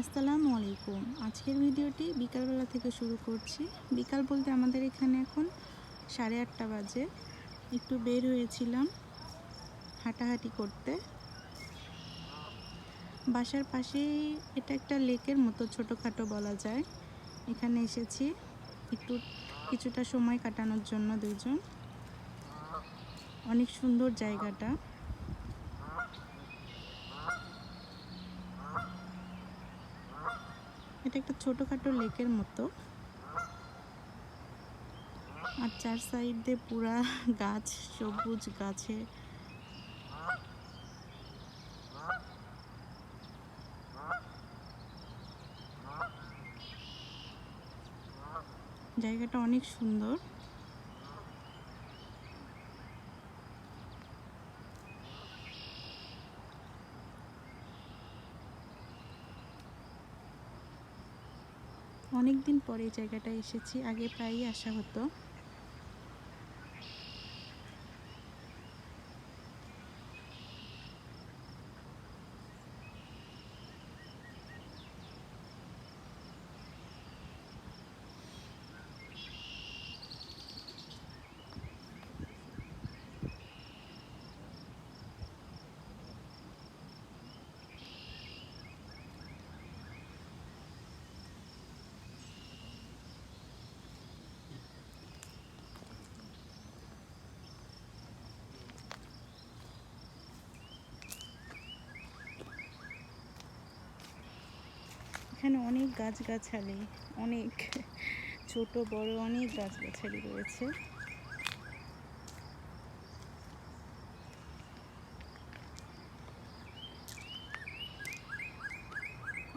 আসসালামু আলাইকুম। আজকের ভিডিওটি বিকালবেলা থেকে শুরু করছি। বিকাল বলতে আমাদের এখানে এখন সাড়ে আটটা বাজে। একটু বের হয়েছিলাম হাঁটাহাঁটি করতে। বাসার পাশেই এটা একটা লেকের মতো ছোটোখাটো বলা যায়। এখানে এসেছি একটু কিছুটা সময় কাটানোর জন্য দুজন অনেক সুন্দর জায়গাটা। এটা একটা ছোটোখাটো লেকের মতো। আর চার সাইড দিয়ে পুরা গাছ, সবুজ গাছে। জায়গাটা অনেক সুন্দর। অনেক দিন পরে এই জায়গাটা এসেছি আগে প্রায়ই আসা হতো। এখানে অনেক গাছগাছালি অনেক ছোট বড় অনেক গাছগাছালি রয়েছে।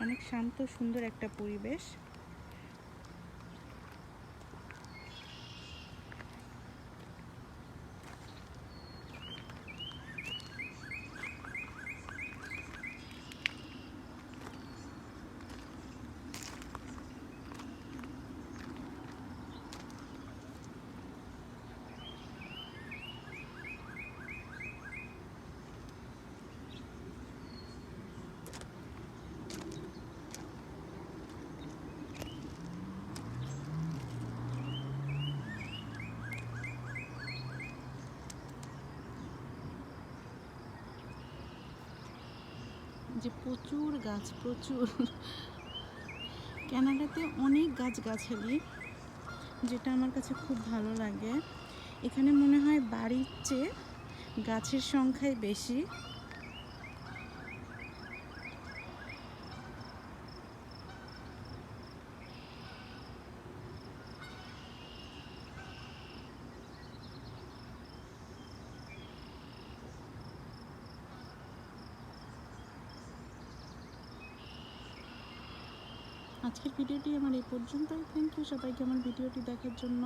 অনেক শান্ত সুন্দর একটা পরিবেশ। যে প্রচুর গাছ, প্রচুর। ক্যানাডাতে অনেক গাছ গাছালি, যেটা আমার কাছে খুব ভালো লাগে। এখানে মনে হয় বাড়ির চেয়ে গাছের সংখ্যাই বেশি। আজকের ভিডিওটি আমার এই পর্যন্তই। থ্যাংক ইউ সবাইকে আমার ভিডিওটি দেখার জন্য।